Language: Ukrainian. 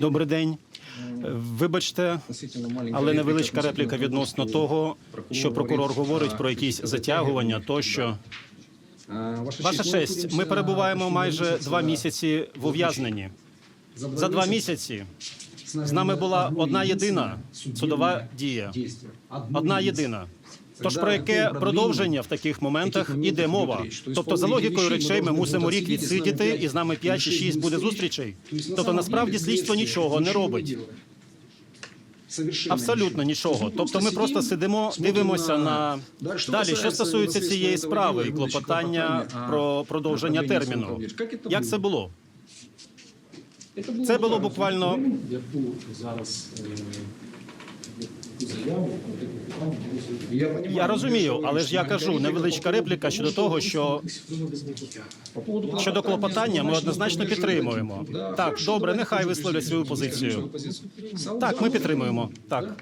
Добрий день. Вибачте, але невеличка репліка відносно того, що прокурор говорить про якісь затягування. Тощо, ваша честь, ми перебуваємо майже два місяці в ув'язненні. За два місяці з нами була одна єдина судова дія. Одна єдина. Тож про яке продовження в таких моментах іде мова? Тобто, за логікою речей, ми мусимо рік відсидіти, і з нами 5 чи 6 буде зустрічей. Тобто, насправді слідство нічого не робить. Абсолютно нічого. Тобто, ми просто сидимо, дивимося на далі. Що стосується цієї справи і клопотання про продовження терміну, як це було? Це було буквально зараз е, заяву про таке питання я розумію, але ж я кажу невеличка репліка щодо того, що щодо клопотання ми однозначно підтримуємо. Так, добре, нехай висловлять свою позицію. Так, ми підтримуємо. Так.